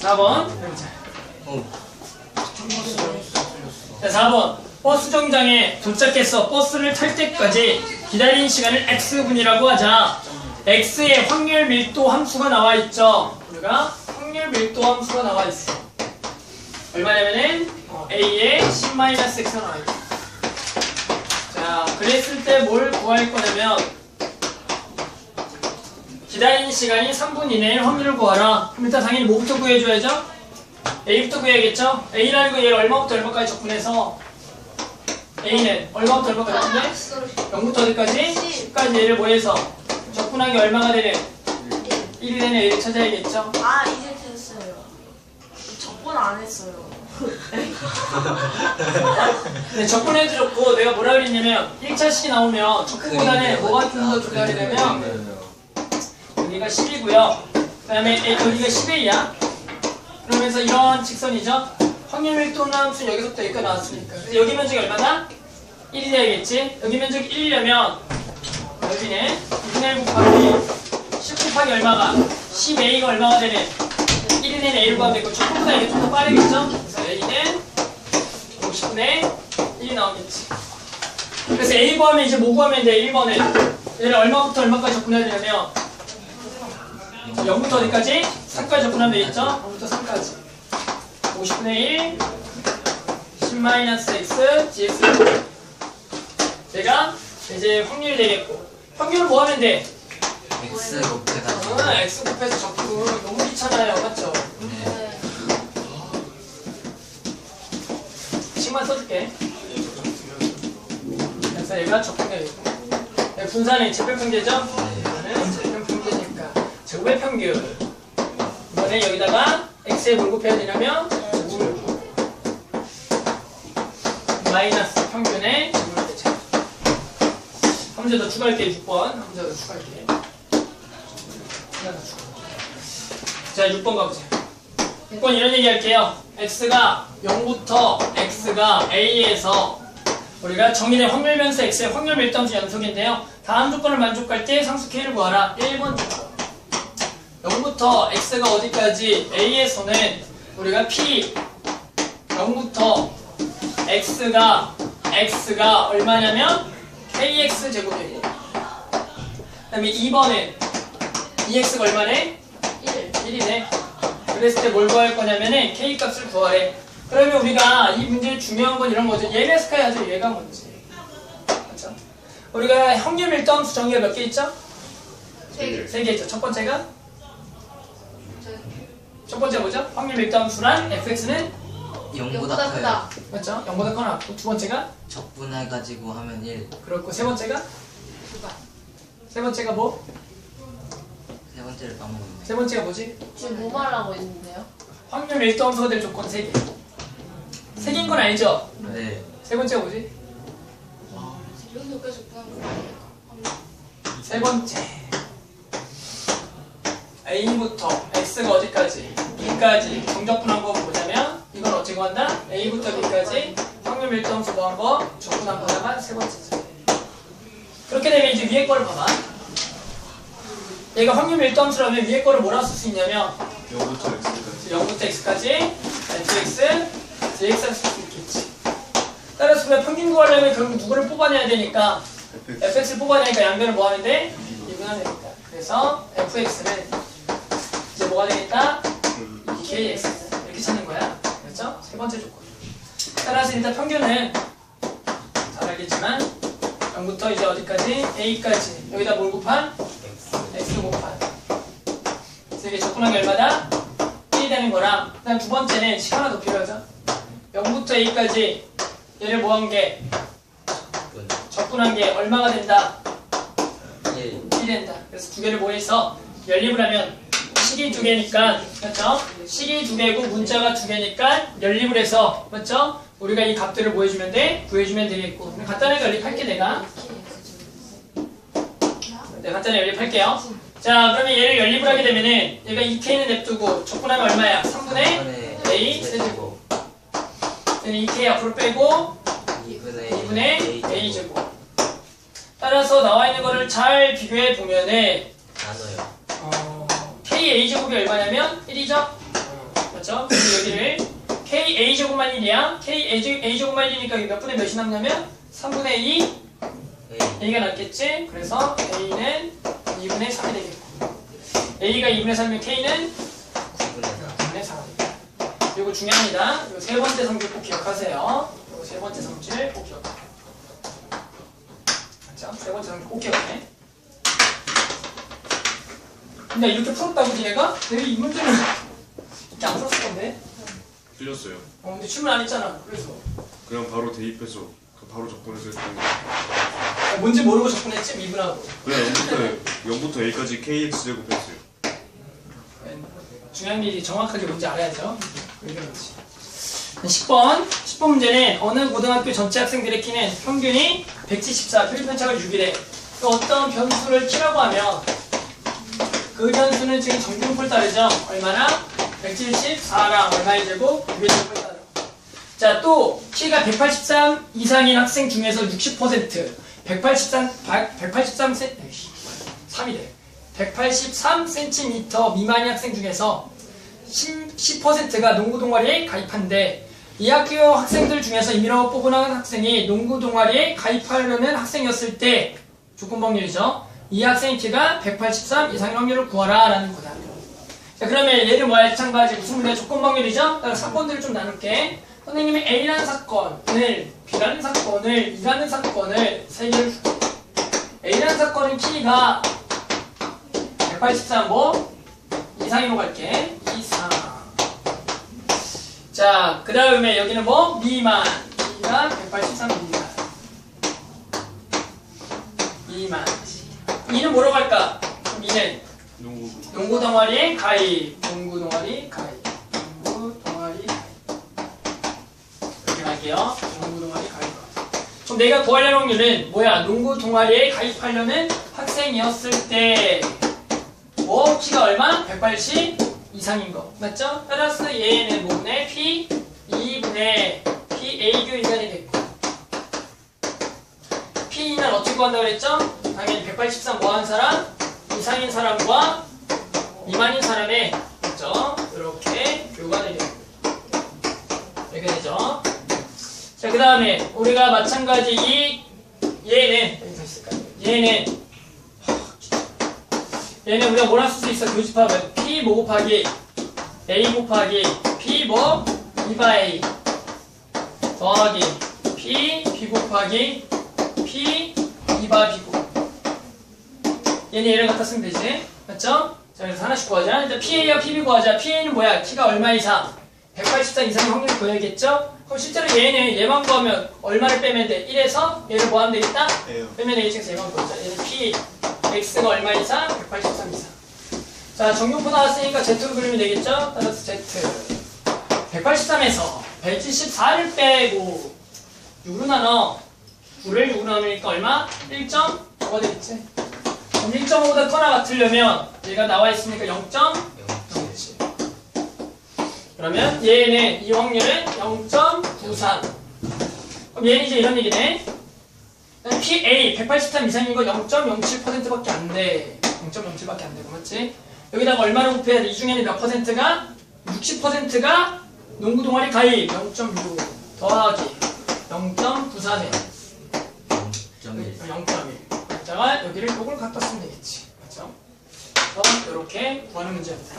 4번. 어. 자, 4번. 버스 정장에 도착해서 버스를 탈 때까지 기다린 시간을 x분이라고 하자. x의 확률 밀도 함수가 나와 있죠. 우리가 확률 밀도 함수가 나와 있어. 얼마냐면은 어, a의 10-x가 나와 있어. 자, 그랬을 때 뭘 구할 거냐면 기다리는 시간이 3분 이내의 확률을 구하라. 그럼 일단 당연히 뭐부터 구해줘야죠? A부터 구해야겠죠? A라는 거 얘를 얼마부터 얼마까지 적분해서 A는 얼마부터 얼마까지 적분해? 0부터 어디까지? 10까지 얘를 뭐해서 게 얼마가 되는 1이 되는 A를 찾아야겠죠? 아 이제 됐어요. 적분 안 했어요. 근데 적분해도 좋고 내가 뭐라 그랬냐면 1차식이 나오면 적분보다는 뭐가 좀더 중요하게 되면 여기가 10이고요. 그 다음에 여기가 10A야. 그러면서 이런 직선이죠. 확률 밀도 함수 여기서부터 여기까지 나왔으니까. 그래서 여기 면적이 얼마나? 1이 돼야겠지. 여기 면적이 1이려면 여기는 2분의 1 곱하기 10 곱하기 얼마가? 10A가 얼마가 되는? 1이 되는 A를 구하면 되고 적분보다 이게 좀 더 빠르겠죠? 그래서 A는 50분의 1이 나오겠지. 그래서 A 구하면 이제 뭐 구하면 돼? 1번에. 얘를 얼마부터 얼마까지 적분해야 되냐면 0부터 어디까지? 3까지 적분하면 되겠죠? 0부터 3까지. 50분의 1, 10-x, dx. 제가 이제 확률이 되겠고. 확률을 뭐 하면 돼? X 곱해가지고. 아, x 곱해서 적분. 너무 귀찮아요. 맞죠? 네. 식만 써줄게. 그래서 얘가 적분되겠고. 분산은 제곱평제죠? 제곱의 평균. 이번에 여기다가 x에 뭘 곱해야 되냐면 제곱을 마이너스 평균의 대체. 한 문제 더 추가할게 6번. 한 문제 더 추가할게. 하나. 자 6번 가보세요. 6번 이런 얘기 할게요. x가 0부터 x가 a에서 우리가 정의된 확률 변수 x의 확률 밀도함수 연속인데요. 다음 조건을 만족할 때 상수 k를 구하라. 1번 조건. 0부터 x가 어디까지 a에서는 우리가 p 0부터 x가 x가 얼마냐면 kx 제곱이고 그 다음에 2번은 2x가 얼마네? 1, 1이네. 그랬을 때 뭘 구할 거냐면은 k 값을 구하래. 그러면 우리가 이 문제의 중요한 건 이런 거죠. 얘를 스카야죠. 얘가 뭔지. 그렇죠? 우리가 확률 밀도함수 정의가 몇 개 있죠? 세 개. 세개 있죠. 첫 번째가 첫 번째 뭐죠? 확률 밀도함수란 fx는 0보다 커요. 맞죠? 0보다 커나 두 번째가 적분해가지고 하면 1. 그렇고 세 번째가 두가. 세 번째가 뭐? 세 번째를 까먹었네. 세 번째가 뭐지? 지금 뭐 말하고 있는데요? 확률 밀도함수가 될 조건 세 개. 세 개인 건 알죠? 네. 세 번째가 뭐지? 거 아니에요? 세 번째 A부터 X가 어디까지? B까지. 정적분한 거 보자면 이건 어떻게 구한다? A부터 B까지. 확률 밀도함수 구한 거 적분한 거다가 세 번째죠 그렇게 되면 이제 위에 거를 봐봐. 얘가 확률 밀도함수라면 위에 거를 뭐라 쓸 수 있냐면 0부터 x까지. 0부터 X까지. fx, dx를 쓸수 있겠지. 따라서 우리가 평균 구하려면 결국 누구를 뽑아내야 되니까 fx를 뽑아내니까 양변을 뭐 하면 돼? 이분하면 되니까. 그래서 fx는 뭐가 되겠다? kx 이렇게 찾는 거야. 그렇죠? 세 번째 조건. 따라서 일단 평균은 잘 알겠지만 0부터 이제 어디까지? a까지 여기다 뭘 곱한? x 곱한. 그래서 이게 게 얼마다? 1이 되는 거랑 그 다음 두 번째는 식 하나 더 필요하죠. 0부터 a까지 얘를 뭐한 게? 적분한 게 얼마가 된다? 1. 1이 된다. 그래서 두 개를 모여서 연립을 하면 식이 두 개니까 그렇죠? 식이 두 개고 문자가 두 개니까 연립을 해서 맞죠? 우리가 이 값들을 뭐 해주면 돼? 구해주면 되겠고 간단하게 연립할게 내가 네, 간단하게 연립할게요 자 그러면 얘를 연립을 하게 되면은 얘가 2k는 냅두고 적분하면 얼마야? 3분의 3분의 A 세제곱 얘는 2k 앞으로 빼고 2분의 2분의 A 제곱 따라서 나와 있는 거를 잘 비교해 보면은 A 제곱이 얼마냐면 1이죠? 그렇죠? 그래서 여기를 k a 제곱만 1이야. k a, 제- a 제곱만 1이니까 여기 몇 분의 몇이 남냐면 3분의 2 A a가 남겠지. 그래서 a는 2분의 3이 되겠고 a가 2분의 3이면 k는 9분의 4 2분의 4. 이거 중요합니다. 이거 세 번째 성질 꼭 기억하세요. 이거 세 번째 성질 꼭 기억해. 자, 세 번째 성질 꼭 기억해. 근데 이렇게 풀었다고 니네가? 내가 이 문제는 이렇게 안 풀었을 건데. 틀렸어요. 어, 근데 질문 안 했잖아. 그래서 그냥 바로 대입해서 그 바로 접근해서 했던 거. 어, 뭔지 모르고 접근했지 미분하고. 그냥 0부터, 0부터 A까지 KX 제곱했어요. 중요한 게 이제 정확하게 뭔지 알아야죠. 왜 그런지. 10번. 10번 문제는 어느 고등학교 전체 학생들의 키는 평균이 174, 표준 편차가 6이래. 어떤 변수를 키라고 하면 그 변수는 지금 정분풀 따르죠. 얼마나? 174랑 얼마의 제곱? 6의 제곱을. 자, 또 키가 183 이상인 학생 중에서 60%, 183, 183 센, 3이래. 183cm 미만의 학생 중에서 10%가 농구 동아리에 가입한데 이 학교 학생들 중에서 임의로 뽑은 학생이 농구 동아리에 가입하려는 학생이었을 때 조건법률이죠. 이 학생의 키가 183 이상의 확률을 구하라 라는 거다. 자 그러면 얘를 뭐야 마찬가지 무슨 문제 조건법률이죠? 따라 사건들을 좀 나눌게. 선생님이 A라는 사건을 B라는 사건을 E라는 사건을 세 개를 줄게. A라는 사건은 키가 183 뭐? 이상으로 갈게. 이상. 자, 그 다음에 여기는 뭐? 미만. B가 183 미만. 미만. 이는 뭐로 갈까? 미는 농구. 농구 동아리 가입. 농구 동아리 가입. 농구 동아리 가입. 이렇게 갈게요. 농구 동아리 가입. 그럼 내가 구하려는 확률은 뭐야? 농구 동아리에 가입하려는 학생이었을 때, 뭐, 키가 얼마? 180 이상인 거. 맞죠? 따라서 얘는 뭐네? P 2분의 P A 교 인간이 됐고. P는 어떻게 구한다고 그랬죠? 당연히 183 뭐한 사람? 이상인 사람과 미만인 사람의 그죠? 이렇게 교가 되겠고. 이렇게 되죠? 자, 그 다음에 우리가 마찬가지 이 얘는? 얘는 얘는 우리가 뭐라 쓸 수 있어? 교집합은 P 뭐 곱하기 A 곱하기 P 뭐 2바A 더하기 P B 곱하기 P 2바 B고 얘는 얘를 갖다 쓰면 되지 맞죠? 자 그래서 하나씩 구하자 일단 PA와 PB 구하자 PA는 뭐야? 키가 얼마 이상? 184 이상의 확률을 구해야겠죠? 그럼 실제로 얘는 얘만 구하면 얼마를 빼면 돼? 1에서 얘를 뭐 하면 되겠다? A요. 빼면 되겠지 그래서 얘만 구하자 얘는 P X가 얼마 이상? 183 이상 자 정육포 나왔으니까 Z로 그리면 되겠죠? 따라서 Z 183에서 174를 빼고 6로 나눠 9를 6로 나누니까 얼마? 1.5가 되겠지 그럼 1.5보다 커나 같으려면 얘가 나와 있으니까 0.0지 그러면 얘는 이 확률은 0.93 그럼 얘는 이제 이런 얘기네 PA 183 이상인 거 0.07%밖에 안 돼. 0.07밖에 안 되고 맞지? 여기다가 얼마를 곱해야 돼? 이 중에는 몇 퍼센트가? 60%가 농구 동아리 가입 0.6 더하기 0.94네. 0.1 0.1. 자가 여기를 요걸 갖다 쓰면 되겠지. 그렇죠? 그래서 이렇게 구하는 문제입니다.